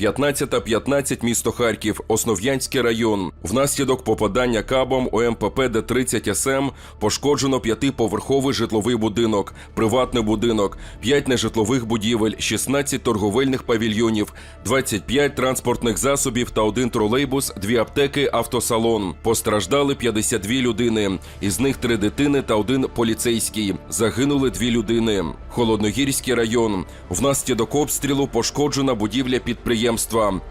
15.15 місто Харків, Основ'янський район. Внаслідок попадання кабом у МПП Д-30 СМ пошкоджено п'ятиповерховий житловий будинок, приватний будинок, 5 нежитлових будівель, 16 торговельних павільйонів, 25 транспортних засобів та один тролейбус, дві аптеки, автосалон. Постраждали 52 людини, із них три дитини та один поліцейський. Загинули дві людини. Холодногірський район. Внаслідок обстрілу пошкоджена будівля підприємства.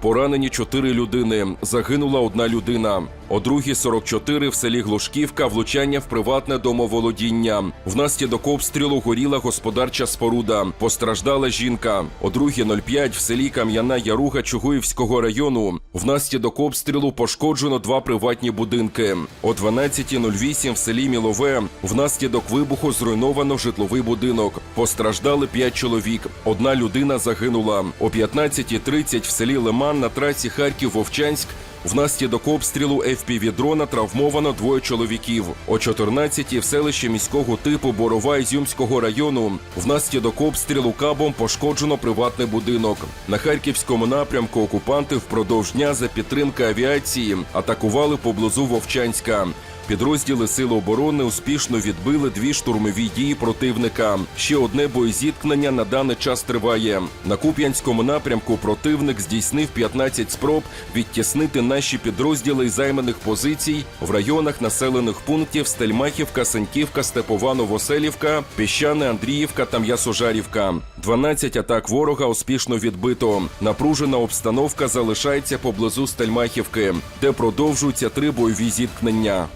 Поранені чотири людини. Загинула одна людина. О 2.44 в селі Глушківка влучання в приватне домоволодіння. Внаслідок обстрілу горіла господарча споруда. Постраждала жінка. О 2.05 в селі Кам'яна Яруга Чугуївського району. Внаслідок обстрілу пошкоджено два приватні будинки. О 12.08 в селі Мілове внаслідок вибуху зруйновано житловий будинок. Постраждали п'ять чоловік. Одна людина загинула. О 15.30 в селі Лиман на трасі Харків-Вовчанськ Внаслідок обстрілу FPV-дрона травмовано двоє чоловіків. О 14-й в селищі міського типу Борова Ізюмського району внаслідок обстрілу кабом пошкоджено приватний будинок. На харківському напрямку окупанти впродовж дня за підтримки авіації атакували поблизу Вовчанська. Підрозділи Сил оборони успішно відбили дві штурмові дії противника. Ще одне боєзіткнення на даний час триває. На Куп'янському напрямку противник здійснив 15 спроб відтіснити наші підрозділи із займаних позицій в районах населених пунктів Стельмахівка, Сеньківка, Степова, Новоселівка, Піщане, Андріївка та М'ясожарівка. 12 атак ворога успішно відбито. Напружена обстановка залишається поблизу Стельмахівки, де продовжуються три бойові зіткнення.